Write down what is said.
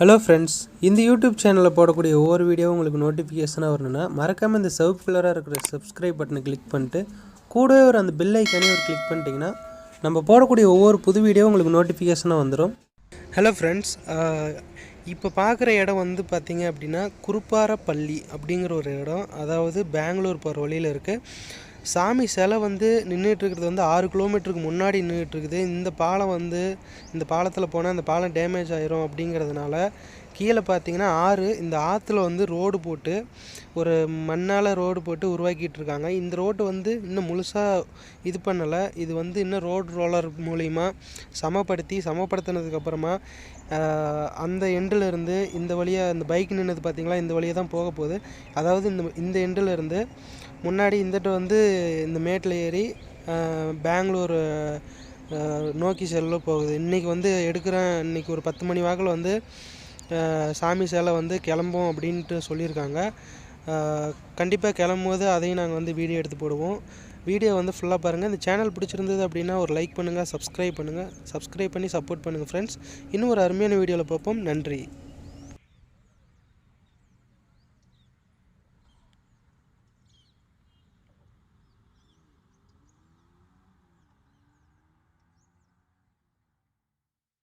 Hello friends இந்த YouTube சேனலில் போடக்கூடிய ஒவ்வொரு வீடியோவும் உங்களுக்கு நோட்டிஃபிகேஷனாக வரணும்னா மறக்காமல் இந்த சவுப் கலராக இருக்கிற சப்ஸ்கிரைப் பட்டனை கிளிக் பண்ணிட்டு கூடவே ஒரு அந்த பில் ஐக்கானே ஒரு கிளிக் பண்ணிட்டீங்கன்னா நம்ம போடக்கூடிய ஒவ்வொரு புது வீடியோ உங்களுக்கு நோட்டிஃபிகேஷனாக வந்துடும் ஹலோ ஃப்ரெண்ட்ஸ் இப்போ பார்க்குற இடம் வந்து பார்த்திங்க அப்படின்னா குருப்பாரப்பள்ளி அப்படிங்கிற ஒரு இடம். அதாவது பெங்களூர் போகிற வழியில் இருக்குது சாமி சிலை வந்து நின்றுட்டு இருக்கிறது வந்து ஆறு கிலோமீட்டருக்கு முன்னாடி நின்றுட்டுருக்குது இந்த பாலம் வந்து இந்த பாலத்தில் போனால் இந்த பாலம் டேமேஜ் ஆயிரும் அப்படிங்கிறதுனால கீழே பார்த்தீங்கன்னா ஆறு இந்த ஆற்றுல வந்து ரோடு போட்டு ஒரு மண்ணால் ரோடு போட்டு உருவாக்கிட்டு இருக்காங்க. இந்த ரோடு வந்து இன்னும் முழுசாக இது பண்ணலை. இது வந்து இன்னும் ரோடு ரோலர் மூலிமா சமப்படுத்தி சமப்படுத்தினதுக்கப்புறமா அந்த எண்டில் இருந்து இந்த வழியாக இந்த பைக் நின்னது பார்த்தீங்களா இந்த வழியாக தான் போக போகுது. அதாவது இந்த இந்த எண்டில் இருந்து முன்னாடி இந்தட்டு வந்து இந்த மேட்டில் ஏறி பெங்களூர் நோக்கி செல்ல போகுது. இன்றைக்கி வந்து எடுக்கிறேன். இன்றைக்கி ஒரு பத்து மணி வாக்கில் வந்து சாமி சேலை வந்து கிளம்பும் அப்படின்ட்டு சொல்லியிருக்காங்க. கண்டிப்பாக கிளம்பும்போது அதையும் நாங்கள் வந்து வீடியோ எடுத்து போடுவோம். வீடியோ வந்து ஃபுல்லாக பாருங்கள் இந்த சேனல் பிடிச்சிருந்தது அப்படின்னா ஒரு லைக் பண்ணுங்கள் சப்ஸ்கிரைப் பண்ணுங்கள் சப்ஸ்கிரைப் பண்ணி சப்போர்ட் பண்ணுங்கள் ஃப்ரெண்ட்ஸ் இன்னும் ஒரு அருமையான வீடியோவில் பார்ப்போம். நன்றி.